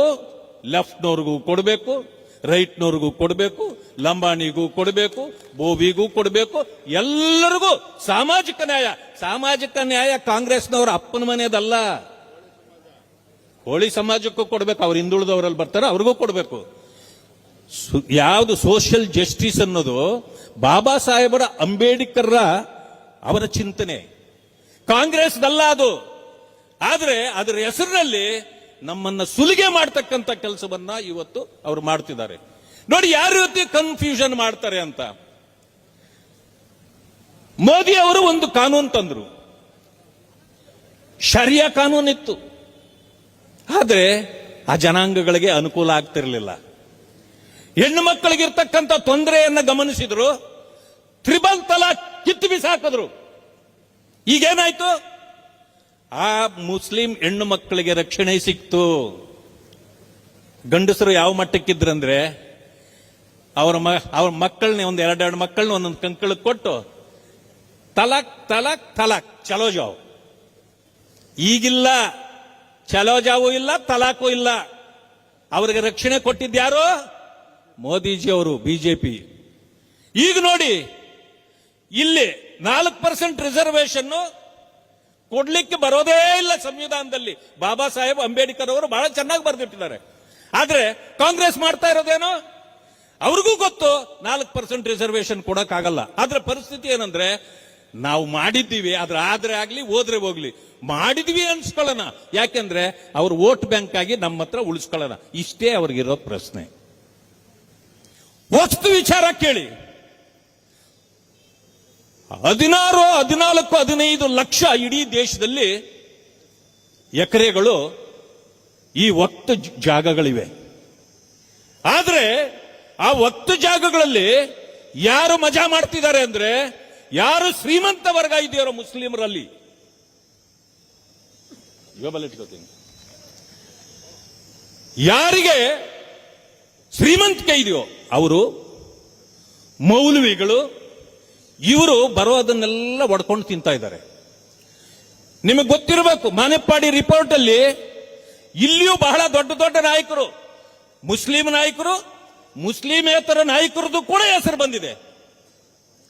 ಲೆಫ್ಟ್ನವ್ರಿಗೂ ಕೊಡಬೇಕು ರೈಟ್ನವ್ರಿಗೂ ಕೊಡಬೇಕು, ಲಂಬಾಣಿಗೂ ಕೊಡಬೇಕು, ಬೋವಿಗೂ ಕೊಡಬೇಕು, ಎಲ್ಲರಿಗೂ ಸಾಮಾಜಿಕ ನ್ಯಾಯ. ಸಾಮಾಜಿಕ ನ್ಯಾಯ ಕಾಂಗ್ರೆಸ್ನವರ ಅಪ್ಪನ ಮನೆಯದಲ್ಲ ಕೋಳಿ ಸಮಾಜಕ್ಕೂ ಕೊಡಬೇಕು, ಅವ್ರು ಹಿಂದುಳಿದವರಲ್ಲಿ ಬರ್ತಾರೆ, ಅವ್ರಿಗೂ ಕೊಡಬೇಕು. ಯಾವುದು ಸೋಷಿಯಲ್ ಜಸ್ಟಿಸ್ ಅನ್ನೋದು ಬಾಬಾ ಸಾಹೇಬರ ಅಂಬೇಡ್ಕರ್ರ ಅವರ ಚಿಂತನೆ. ಕಾಂಗ್ರೆಸ್ದಲ್ಲ ಅದು. ಆದರೆ ಅದರ ಹೆಸರಿನಲ್ಲಿ ನಮ್ಮನ್ನ ಸುಲಿಗೆ ಮಾಡ್ತಕ್ಕಂಥ ಕೆಲಸವನ್ನ ಇವತ್ತು ಅವರು ಮಾಡ್ತಿದ್ದಾರೆ. ನೋಡಿ, ಯಾರು ರೀತಿ ಕನ್ಫ್ಯೂಷನ್ ಮಾಡ್ತಾರೆ ಅಂತ? ಮೋದಿ ಅವರು ಒಂದು ಕಾನೂನು ತಂದ್ರು. ಶರಿಯಾ ಕಾನೂನಿತ್ತು ಆದ್ರೆ ಆ ಜನಾಂಗಗಳಿಗೆ ಅನುಕೂಲ ಆಗ್ತಿರ್ಲಿಲ್ಲ. ಹೆಣ್ಣು ಮಕ್ಕಳಿಗಿರ್ತಕ್ಕಂಥ ತೊಂದರೆಯನ್ನ ಗಮನಿಸಿದ್ರು. ತ್ರಿಬಲ್ ತಲಾ ಕಿತ್ತು ಬಿಸಾಕಿದ್ರು. ಈಗೇನಾಯ್ತು? ಆ ಮುಸ್ಲಿಂ ಹೆಣ್ಣು ಮಕ್ಕಳಿಗೆ ರಕ್ಷಣೆ ಸಿಕ್ತು. ಗಂಡಸರು ಯಾವ ಮಟ್ಟಕ್ಕಿದ್ರಂದ್ರೆ, ಅವರ ಮ, ಅವ್ರ ಮಕ್ಕಳನ್ನ ಒಂದು ಎರಡೆರಡು ಮಕ್ಕಳನ್ನ ಒಂದೊಂದು ಕಂಕಳಕ್ಕೆ ಕೊಟ್ಟು, ತಲಕ್ ತಲಕ್ ತಲಕ್, ಚಲೋ ಜಾವ್. ಈಗಿಲ್ಲ, ಚಲೋ ಜಾವು ಇಲ್ಲ, ತಲಾಕು ಇಲ್ಲ. ಅವರಿಗೆ ರಕ್ಷಣೆ ಕೊಟ್ಟಿದ್ಯಾರು ಮೋದಿಜಿ ಅವರು, ಬಿಜೆಪಿ. ಈಗ ನೋಡಿ, ಇಲ್ಲಿ ನಾಲ್ಕು ಪರ್ಸೆಂಟ್ ರಿಸರ್ವೇಶನ್ ಕೊಡ್ಲಿಕ್ಕೆ ಬರೋದೇ ಇಲ್ಲ ಸಂವಿಧಾನದಲ್ಲಿ. ಬಾಬಾ ಸಾಹೇಬ್ ಅಂಬೇಡ್ಕರ್ ಅವರು ಬಹಳ ಚೆನ್ನಾಗಿ ಬರೆದಿಟ್ಟಿದ್ದಾರೆ. ಆದ್ರೆ ಕಾಂಗ್ರೆಸ್ ಮಾಡ್ತಾ ಇರೋದೇನು? ಅವ್ರಿಗೂ ಗೊತ್ತು, ನಾಲ್ಕು ಪರ್ಸೆಂಟ್ ರಿಸರ್ವೇಶನ್ ಕೊಡಕ್ಕಾಗಲ್ಲ. ಆದ್ರೆ ಪರಿಸ್ಥಿತಿ ಏನಂದ್ರೆ, ನಾವು ಮಾಡಿದ್ದೀವಿ, ಆದ್ರೆ ಆದ್ರೆ ಆಗ್ಲಿ, ಹೋದ್ರೆ ಹೋಗ್ಲಿ. ಮಾಡಿದ್ವಿ ಅನ್ಸ್ಕೊಳ್ಳೋಣ. ಯಾಕೆಂದ್ರೆ, ಅವ್ರ ವೋಟ್ ಬ್ಯಾಂಕ್ ಆಗಿ ನಮ್ಮ ಹತ್ರ ಉಳಿಸ್ಕೊಳ್ಳೋಣ. ಇಷ್ಟೇ ಅವ್ರಿಗಿರೋ ಪ್ರಶ್ನೆ. ವಸ್ತು ವಿಚಾರ ಕೇಳಿ. ಹದಿನಾರು, ಹದಿನಾಲ್ಕು, ಹದಿನೈದು ಲಕ್ಷ ಇಡೀ ದೇಶದಲ್ಲಿ ಎಕರೆಗಳು ಈ ಒತ್ತು ಜಾಗಗಳಿವೆ. ಆದರೆ ಆ ಒತ್ತು ಜಾಗಗಳಲ್ಲಿ ಯಾರು ಮಜಾ ಮಾಡ್ತಿದ್ದಾರೆ ಅಂದ್ರೆ ಯಾರು ಶ್ರೀಮಂತ ವರ್ಗ ಇದೆಯೋ ಮುಸ್ಲಿಮರಲ್ಲಿ? ಇಟ್ಕೋತೀನಿ. ಯಾರಿಗೆ ಶ್ರೀಮಂತಿಕೆ ಇದೆಯೋ ಅವರು, ಮೌಲವಿಗಳು ಇವರು ಬರೋದನ್ನೆಲ್ಲ ಒಡ್ಕೊಂಡು ತಿಂತಾ ಇದ್ದಾರೆ. ನಿಮಗೆ ಗೊತ್ತಿರಬೇಕು, ಮಾನೆಪ್ಪಾಡಿ ರಿಪೋರ್ಟ್ ಅಲ್ಲಿ ಇಲ್ಲಿಯೂ ಬಹಳ ದೊಡ್ಡ ದೊಡ್ಡ ನಾಯಕರು, ಮುಸ್ಲಿಂ ನಾಯಕರು, ಮುಸ್ಲಿಮೇತರ ನಾಯಕರದ್ದು ಕೂಡ ಹೆಸರು ಬಂದಿದೆ.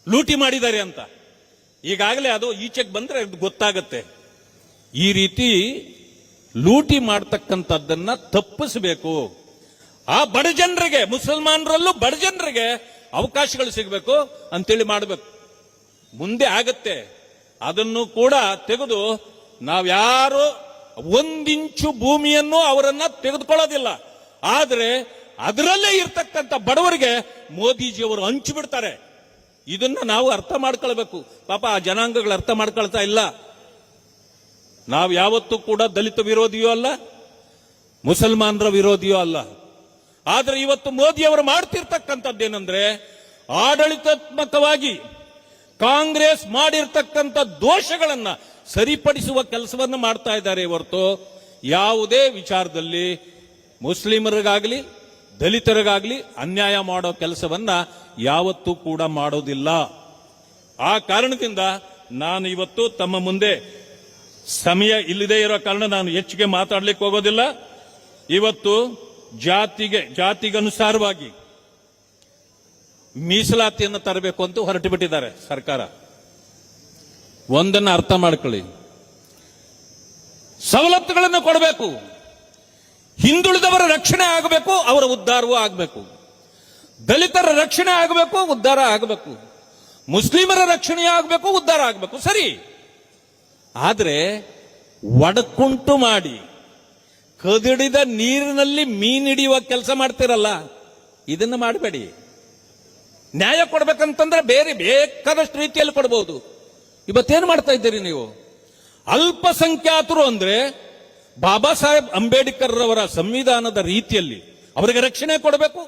ಲೂಟಿ ಮಾಡಿದ್ದಾರೆ ಅಂತ. ಈಗಾಗಲೇ ಅದು ಈಚೆಗೆ ಬಂದ್ರೆ ಗೊತ್ತಾಗತ್ತೆ. ಈ ರೀತಿ ಲೂಟಿ ಮಾಡ್ತಕ್ಕಂಥದ್ದನ್ನ ತಪ್ಪಿಸಬೇಕು. ಆ ಬಡ ಜನರಿಗೆ, ಮುಸಲ್ಮಾನರಲ್ಲೂ ಬಡ ಜನರಿಗೆ ಅವಕಾಶಗಳು ಸಿಗಬೇಕು ಅಂತೇಳಿ ಮಾಡಬೇಕು. ಮುಂದೆ ಆಗತ್ತೆ. ಅದನ್ನು ಕೂಡ ತೆಗೆದು ನಾವ್ಯಾರು ಒಂದಿಂಚು ಭೂಮಿಯನ್ನು ಅವರನ್ನ ತೆಗೆದುಕೊಳ್ಳೋದಿಲ್ಲ. ಆದರೆ ಅದರಲ್ಲೇ ಇರ್ತಕ್ಕಂಥ ಬಡವರಿಗೆ ಮೋದಿಜಿಯವರು ಹಂಚಿ ಬಿಡ್ತಾರೆ. ಇದನ್ನ ನಾವು ಅರ್ಥ ಮಾಡ್ಕೊಳ್ಬೇಕು. ಪಾಪ ಆ ಜನಾಂಗಗಳು ಅರ್ಥ ಮಾಡ್ಕೊಳ್ತಾ ಇಲ್ಲ. ನಾವು ಯಾವತ್ತೂ ಕೂಡ ದಲಿತ ವಿರೋಧಿಯೋ ಅಲ್ಲ, ಮುಸಲ್ಮಾನರ ವಿರೋಧಿಯೋ ಅಲ್ಲ. ಆದ್ರೆ ಇವತ್ತು ಮೋದಿ ಅವರು ಮಾಡ್ತಿರ್ತಕ್ಕಂಥದ್ದೇನೆಂದ್ರೆ ಆಡಳಿತಾತ್ಮಕವಾಗಿ ಕಾಂಗ್ರೆಸ್ ಮಾಡಿರ್ತಕ್ಕಂಥ ದೋಷಗಳನ್ನ ಸರಿಪಡಿಸುವ ಕೆಲಸವನ್ನು ಮಾಡ್ತಾ ಇದ್ದಾರೆ ಹೊರತು ಯಾವುದೇ ವಿಚಾರದಲ್ಲಿ ಮುಸ್ಲಿಮರಿಗಾಗಲಿ, ದಲಿತರಿಗಾಗಲಿ ಅನ್ಯಾಯ ಮಾಡೋ ಕೆಲಸವನ್ನ ಯಾವತ್ತೂ ಕೂಡ ಮಾಡೋದಿಲ್ಲ. ಆ ಕಾರಣದಿಂದ ನಾನು ಇವತ್ತು ತಮ್ಮ ಮುಂದೆ ಸಮಯ ಇಲ್ಲದೆ ಇರೋ ಕಾರಣ ನಾನು ಹೆಚ್ಚಿಗೆ ಮಾತಾಡ್ಲಿಕ್ಕೆ ಹೋಗೋದಿಲ್ಲ. ಇವತ್ತು ಜಾತಿಗೆ, ಜಾತಿಗನುಸಾರವಾಗಿ ಮೀಸಲಾತಿಯನ್ನು ತರಬೇಕು ಅಂತ ಹೊರಟು ಬಿಟ್ಟಿದ್ದಾರೆ ಸರ್ಕಾರ. ಒಂದನ್ನು ಅರ್ಥ ಮಾಡ್ಕೊಳ್ಳಿ. ಸವಲತ್ತುಗಳನ್ನು ಕೊಡಬೇಕು. ಹಿಂದುಳಿದವರ ರಕ್ಷಣೆ ಆಗಬೇಕು, ಅವರ ಉದ್ಧಾರವೂ ಆಗಬೇಕು. ದಲಿತರ ರಕ್ಷಣೆ ಆಗಬೇಕು, ಉದ್ಧಾರ ಆಗಬೇಕು. ಮುಸ್ಲಿಮರ ರಕ್ಷಣೆ ಆಗಬೇಕು, ಉದ್ಧಾರ ಆಗಬೇಕು. ಸರಿ. ಆದರೆ ಒಡಕುಂಟು ಮಾಡಿ, ಕದಿಡಿದ ನೀರಿನಲ್ಲಿ ಮೀನಿಡಿಯುವ ಕೆಲಸ ಮಾಡ್ತಿರಲ್ಲ, ಇದನ್ನು ಮಾಡಬೇಡಿ. ನ್ಯಾಯ ಕೊಡ್ಬೇಕಂತಂದ್ರೆ ಬೇರೆ ಬೇಕಾದಷ್ಟು ರೀತಿಯಲ್ಲಿ ಕೊಡಬಹುದು ಇವತ್ತೇನು ಮಾಡ್ತಾ ಇದ್ದೀರಿ ನೀವು? ಅಲ್ಪಸಂಖ್ಯಾತರು ಅಂದ್ರೆ ಬಾಬಾ ಸಾಹೇಬ್ ಅಂಬೇಡ್ಕರ್ ಅವರ ಸಂವಿಧಾನದ ರೀತಿಯಲ್ಲಿ ಅವರಿಗೆ ರಕ್ಷಣೆ ಕೊಡಬೇಕು,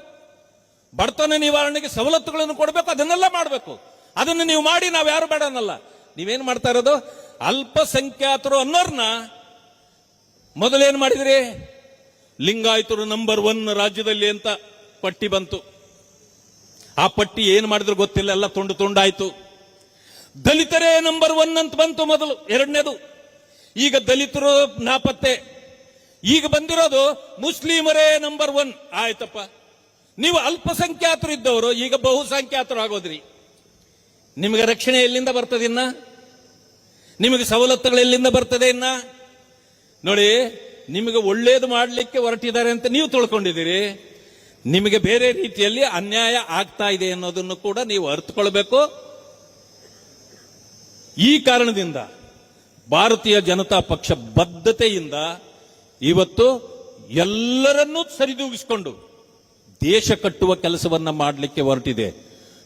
ಬಡತನ ನಿವಾರಣೆಗೆ ಸವಲತ್ತುಗಳನ್ನು ಕೊಡಬೇಕು, ಅದನ್ನೆಲ್ಲ ಮಾಡಬೇಕು. ಅದನ್ನು ನೀವು ಮಾಡಿ, ನಾವು ಯಾರು ಬೇಡ ಅನ್ನಲ್ಲ ನೀವೇನ್ ಮಾಡ್ತಾ ಇರೋದು? ಅಲ್ಪಸಂಖ್ಯಾತರು ಅನ್ನೋರ್ನ ಮೊದಲೇನ್ ಮಾಡಿದ್ರಿ? ಲಿಂಗಾಯತರು ನಂಬರ್ ಒನ್ ರಾಜ್ಯದಲ್ಲಿ ಅಂತ ಪಟ್ಟಿ ಬಂತು. ಆ ಪಟ್ಟಿ ಏನ್ ಮಾಡಿದ್ರು ಗೊತ್ತಿಲ್ಲ, ಎಲ್ಲ ತುಂಡು ತುಂಡಾಯ್ತು. ದಲಿತರೇ ನಂಬರ್ ಒನ್ ಅಂತ ಬಂತು ಮೊದಲು, ಎರಡನೇದು. ಈಗ ದಲಿತರು ನಾಪತ್ತೆ. ಈಗ ಬಂದಿರೋದು ಮುಸ್ಲಿಮರೇ ನಂಬರ್ ಒನ್ ಆಯ್ತಪ್ಪ. ನೀವು ಅಲ್ಪಸಂಖ್ಯಾತರು ಇದ್ದವರು, ಈಗ ಬಹುಸಂಖ್ಯಾತರು ಆಗೋದ್ರಿ. ನಿಮಗೆ ರಕ್ಷಣೆ ಎಲ್ಲಿಂದ ಬರ್ತದೆ ಇನ್ನ? ನಿಮಗೆ ಸವಲತ್ತುಗಳು ಎಲ್ಲಿಂದ ಬರ್ತದೆ ಇನ್ನ? ನೋಡಿ, ನಿಮಗೆ ಒಳ್ಳೇದು ಮಾಡಲಿಕ್ಕೆ ಹೊರಟಿದ್ದಾರೆ ಅಂತ ನೀವು ತಿಳ್ಕೊಂಡಿದ್ದೀರಿ. ನಿಮಗೆ ಬೇರೆ ರೀತಿಯಲ್ಲಿ ಅನ್ಯಾಯ ಆಗ್ತಾ ಇದೆ ಅನ್ನೋದನ್ನು ಕೂಡ ನೀವು ಅರ್ಥಕೊಳ್ಬೇಕು ಈ ಕಾರಣದಿಂದ ಭಾರತೀಯ ಜನತಾ ಪಕ್ಷ ಬದ್ಧತೆಯಿಂದ ಇವತ್ತು ಎಲ್ಲರನ್ನೂ ಸರಿದೂಗಿಸಿಕೊಂಡು ದೇಶ ಕಟ್ಟುವ ಕೆಲಸವನ್ನ ಮಾಡಲಿಕ್ಕೆ ಹೊರಟಿದೆ.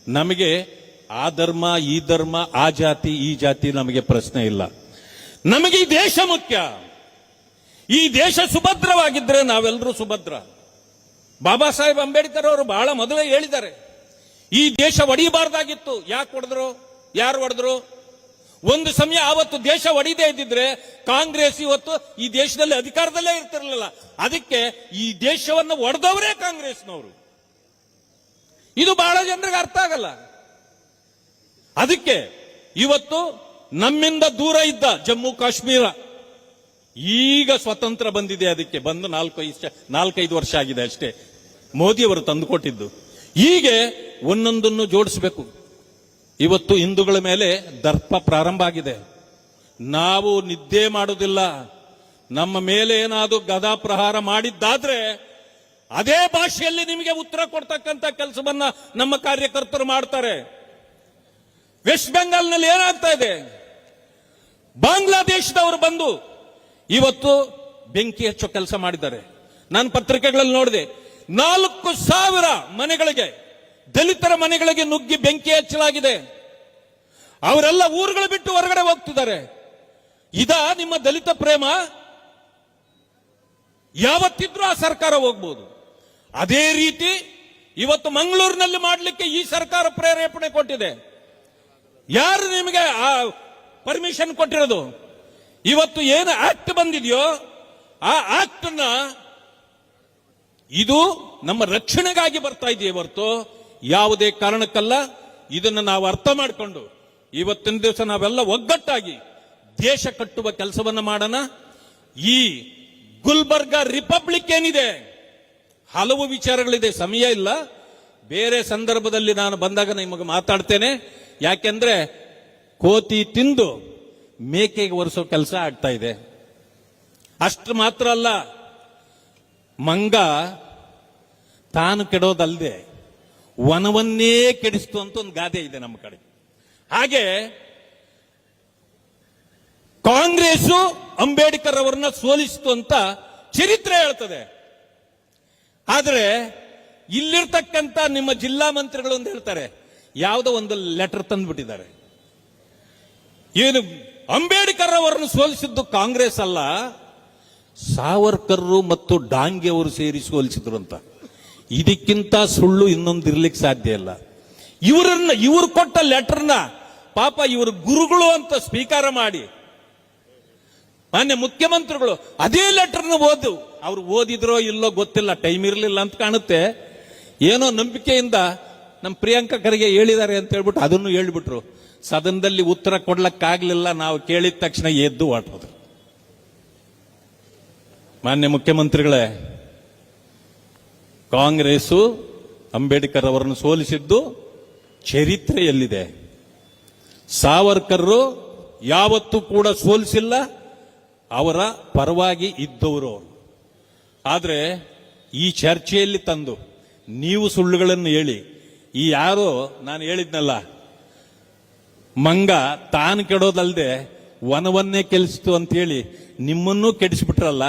ನಮಗೆ ಆ ಧರ್ಮ, ಈ ಧರ್ಮ, ಆ ಜಾತಿ, ಈ ಜಾತಿ ನಮಗೆ ಪ್ರಶ್ನೆ ಇಲ್ಲ. ನಮಗೆ ಈ ದೇಶ ಮುಖ್ಯ. ಈ ದೇಶ ಸುಭದ್ರವಾಗಿದ್ರೆ ನಾವೆಲ್ಲರೂ ಸುಭದ್ರ. ಬಾಬಾ ಸಾಹೇಬ್ ಅಂಬೇಡ್ಕರ್ ಅವರು ಬಹಳ ಮೊದಲೇ ಹೇಳಿದ್ದಾರೆ. ಈ ದೇಶ ಒಡಿಬಾರ್ದಾಗಿತ್ತು ಯಾಕೆ ಹೊಡೆದ್ರು ಯಾರು ಹೊಡೆದ್ರು ಒಂದು ಸಮಯ ಆವತ್ತು ದೇಶ ಒಡಿದೇ ಇದ್ದಿದ್ರೆ ಕಾಂಗ್ರೆಸ್ ಇವತ್ತು ಈ ದೇಶದಲ್ಲಿ ಅಧಿಕಾರದಲ್ಲೇ ಇರ್ತಿರ್ಲಿಲ್ಲ. ಅದಕ್ಕೆ ಈ ದೇಶವನ್ನು ಒಡೆದವರೇ ಕಾಂಗ್ರೆಸ್ನವರು. ಇದು ಬಹಳ ಜನರಿಗೆ ಅರ್ಥ ಆಗಲ್ಲ. ಅದಕ್ಕೆ ಇವತ್ತು ನಮ್ಮಿಂದ ದೂರ ಇದ್ದ ಜಮ್ಮು ಕಾಶ್ಮೀರ. ಈಗ ಸ್ವತಂತ್ರ ಬಂದಿದೆ ಅದಕ್ಕೆ. ಬಂದು ನಾಲ್ಕೈದು ನಾಲ್ಕೈದು ವರ್ಷ ಆಗಿದೆ ಅಷ್ಟೇ. ಮೋದಿಯವರು ತಂದುಕೊಟ್ಟಿದ್ದು. ಹೀಗೆ ಒಂದೊಂದನ್ನು ಜೋಡಿಸಬೇಕು. ಇವತ್ತು ಹಿಂದೂಗಳ ಮೇಲೆ ದರ್ಪ ಪ್ರಾರಂಭ ಆಗಿದೆ. ನಾವು ನಿದ್ದೆ ಮಾಡುವುದಿಲ್ಲ. ನಮ್ಮ ಮೇಲೆ ಏನಾದರೂ ಗದಾ ಪ್ರಹಾರ ಮಾಡಿದ್ದಾದ್ರೆ ಅದೇ ಭಾಷೆಯಲ್ಲಿ ನಿಮಗೆ ಉತ್ತರ ಕೊಡ್ತಕ್ಕಂಥ ಕೆಲಸವನ್ನ ನಮ್ಮ ಕಾರ್ಯಕರ್ತರು ಮಾಡ್ತಾರೆ. ವೆಸ್ಟ್ ಬೆಂಗಾಲ್ನಲ್ಲಿ ಏನಾಗ್ತಾ ಇದೆ? ಬಾಂಗ್ಲಾದೇಶದವರು ಬಂದು ಇವತ್ತು ಬೆಂಕಿ ಹಚ್ಚೋ ಕೆಲಸ ಮಾಡಿದ್ದಾರೆ. ನಾನು ಪತ್ರಿಕೆಗಳಲ್ಲಿ ನೋಡಿದೆ. ನಾಲ್ಕು ಸಾವಿರ ಮನೆಗಳಿಗೆ, ದಲಿತರ ಮನೆಗಳಿಗೆ ನುಗ್ಗಿ ಬೆಂಕಿ ಹಚ್ಚಲಾಗಿದೆ. ಅವರೆಲ್ಲ ಊರುಗಳು ಬಿಟ್ಟು ಹೊರಗಡೆ ಹೋಗ್ತಿದ್ದಾರೆ. ಇದ ನಿಮ್ಮ ದಲಿತ ಪ್ರೇಮ? ಯಾವತ್ತಿದ್ರೂ ಆ ಸರ್ಕಾರ ಹೋಗ್ಬೋದು. ಅದೇ ರೀತಿ ಇವತ್ತು ಮಂಗಳೂರಿನಲ್ಲಿ ಮಾಡಲಿಕ್ಕೆ ಈ ಸರ್ಕಾರ ಪ್ರೇರೇಪಣೆ ಕೊಟ್ಟಿದೆ. ಯಾರು ನಿಮಗೆ ಆ ಪರ್ಮಿಷನ್ ಕೊಟ್ಟಿರೋದು? ಇವತ್ತು ಏನು ಆಕ್ಟ್ ಬಂದಿದೆಯೋ, ಆ ಆಕ್ಟ್ ಇದು ನಮ್ಮ ರಕ್ಷಣೆಗಾಗಿ ಬರ್ತಾ ಇದೆಯೇ ಹೊರತು ಯಾವುದೇ ಕಾರಣಕ್ಕಲ್ಲ. ಇದನ್ನು ನಾವು ಅರ್ಥ ಮಾಡಿಕೊಂಡು ಇವತ್ತಿನ ದಿವಸ ನಾವೆಲ್ಲ ಒಗ್ಗಟ್ಟಾಗಿ ದೇಶ ಕಟ್ಟುವ ಕೆಲಸವನ್ನ ಮಾಡೋಣ. ಈ ಗುಲ್ಬರ್ಗ ರಿಪಬ್ಲಿಕ್ ಏನಿದೆ? ಹಲವು ವಿಚಾರಗಳಿದೆ, ಸಮಯ ಇಲ್ಲ. ಬೇರೆ ಸಂದರ್ಭದಲ್ಲಿ ನಾನು ಬಂದಾಗ ನಿಮಗೆ ಮಾತಾಡ್ತೇನೆ. ಯಾಕೆಂದ್ರೆ ಕೋತಿ ತಿಂದು ಮೇಕೆಗೆ ಒರೆಸೋ ಕೆಲಸ ಆಗ್ತಾ ಇದೆ. ಅಷ್ಟು ಮಾತ್ರ ಅಲ್ಲ ಮಂಗ ತಾನು ಕೆಡೋದಲ್ಲದೆ ವನವನ್ನೇ ಕೆಡಿಸ್ತು ಅಂತ ಒಂದು ಗಾದೆ ಇದೆ ನಮ್ಮ ಕಡೆ. ಹಾಗೆ ಕಾಂಗ್ರೆಸ್ ಅಂಬೇಡ್ಕರ್ ಅವರನ್ನ ಸೋಲಿಸಿತು ಅಂತ ಚರಿತ್ರೆ ಹೇಳ್ತದೆ. ಆದರೆ ಇಲ್ಲಿರ್ತಕ್ಕಂಥ ನಿಮ್ಮ ಜಿಲ್ಲಾ ಮಂತ್ರಿಗಳು ಅಂತ ಹೇಳ್ತಾರೆ, ಯಾವುದೋ ಒಂದು ಲೆಟರ್ ತಂದ್ಬಿಟ್ಟಿದ್ದಾರೆ. ಏನು ಅಂಬೇಡ್ಕರ್ ಅವರನ್ನು ಸೋಲಿಸಿದ್ದು ಕಾಂಗ್ರೆಸ್ ಅಲ್ಲ ಸಾವರ್ಕರ್ ಮತ್ತು ಡಾಂಗೆ ಅವರು ಸೇರಿ ಸೋಲಿಸಿದ್ರು ಅಂತ. ಇದಕ್ಕಿಂತ ಸುಳ್ಳು ಇನ್ನೊಂದು ಇರ್ಲಿಕ್ಕೆ ಸಾಧ್ಯ ಇಲ್ಲ. ಇವರನ್ನ, ಇವರು ಕೊಟ್ಟ ಲೆಟರ್ನ ಪಾಪ ಇವರ ಗುರುಗಳು ಅಂತ ಸ್ವೀಕಾರ ಮಾಡಿ, ಮಾನ್ಯ ಮುಖ್ಯಮಂತ್ರಿಗಳು ಅದೇ ಲೆಟರ್ನ ಓದು. ಅವ್ರು ಓದಿದ್ರೋ ಇಲ್ಲೋ ಗೊತ್ತಿಲ್ಲ, ಟೈಮ್ ಇರಲಿಲ್ಲ ಅಂತ ಕಾಣುತ್ತೆ. ಏನೋ ನಂಬಿಕೆಯಿಂದ ನಮ್ಮ ಪ್ರಿಯಾಂಕ ಖರ್ಗೆ ಹೇಳಿದ್ದಾರೆ ಅಂತ ಹೇಳ್ಬಿಟ್ಟು ಅದನ್ನು ಹೇಳ್ಬಿಟ್ರು. ಸದನದಲ್ಲಿ ಉತ್ತರ ಕೊಡ್ಲಕ್ಕಾಗ್ಲಿಲ್ಲ, ನಾವು ಕೇಳಿದ ತಕ್ಷಣ ಎದ್ದು ಹೊರಟೋದು ಮಾನ್ಯ ಮುಖ್ಯಮಂತ್ರಿಗಳೇ, ಕಾಂಗ್ರೆಸ್ಸು ಅಂಬೇಡ್ಕರ್ ಅವರನ್ನು ಸೋಲಿಸಿದ್ದು ಚರಿತ್ರೆಯಲ್ಲಿದೆ. ಸಾವರ್ಕರ್ ಯಾವತ್ತೂ ಕೂಡ ಸೋಲಿಸಿಲ್ಲ, ಅವರ ಪರವಾಗಿ ಇದ್ದವರು. ಆದರೆ ಈ ಚರ್ಚೆಯಲ್ಲಿ ತಂದು ನೀವು ಸುಳ್ಳುಗಳನ್ನು ಹೇಳಿ, ಈ ಯಾರೋ ನಾನು ಹೇಳಿದ್ನಲ್ಲ, ಮಂಗ ತಾನು ಕೆಡೋದಲ್ಲದೆ ವನವನ್ನೇ ಕೆಲಿಸ್ತು ಅಂತ ಹೇಳಿ ನಿಮ್ಮನ್ನೂ ಕೆಡಿಸ್ಬಿಟ್ರಲ್ಲ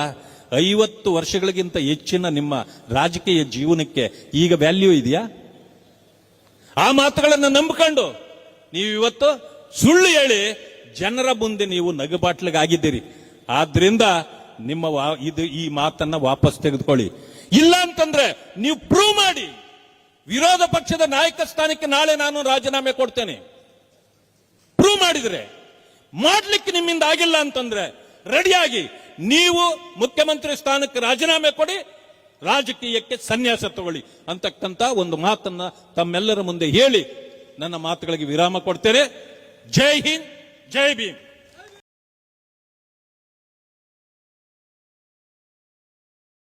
ಐವತ್ತು ವರ್ಷಗಳಿಗಿಂತ ಹೆಚ್ಚಿನ ನಿಮ್ಮ ರಾಜಕೀಯ ಜೀವನಕ್ಕೆ ಈಗ ವ್ಯಾಲ್ಯೂ ಇದೆಯಾ? ಆ ಮಾತುಗಳನ್ನು ನಂಬಿಕೊಂಡು ನೀವು ಇವತ್ತು ಸುಳ್ಳು ಹೇಳಿ ಜನರ ಮುಂದೆ ನೀವು ನಗುಬಾಟ್ಲಿಗಾಗಿದ್ದೀರಿ. ಆದ್ರಿಂದ ನಿಮ್ಮ ಇದು ಈ ಮಾತನ್ನ ವಾಪಸ್ ತೆಗೆದುಕೊಳ್ಳಿ. ಇಲ್ಲ ಅಂತಂದ್ರೆ ನೀವು ಪ್ರೂವ್ ಮಾಡಿ. ವಿರೋಧ ಪಕ್ಷದ ನಾಯಕ ಸ್ಥಾನಕ್ಕೆ ನಾಳೆ ನಾನು ರಾಜೀನಾಮೆ ಕೊಡ್ತೇನೆ. ಪ್ರೂವ್ ಮಾಡಿದ್ರೆ. ಮಾಡ್ಲಿಕ್ಕೆ ನಿಮ್ಮಿಂದ ಆಗಿಲ್ಲ ಅಂತಂದ್ರೆ ರೆಡಿಯಾಗಿ ನೀವು ಮುಖ್ಯಮಂತ್ರಿ ಸ್ಥಾನಕ್ಕೆ ರಾಜೀನಾಮೆ ಕೊಡಿ, ರಾಜಕೀಯಕ್ಕೆ ಸನ್ಯಾಸ ತಗೊಳ್ಳಿ ಅಂತಕ್ಕಂಥ ಒಂದು ಮಾತನ್ನ ತಮ್ಮೆಲ್ಲರ ಮುಂದೆ ಹೇಳಿ ನನ್ನ ಮಾತುಗಳಿಗೆ ವಿರಾಮ ಕೊಡ್ತೇನೆ. ಜೈ ಹಿಂದ್, ಜೈ ಭೀಮ್.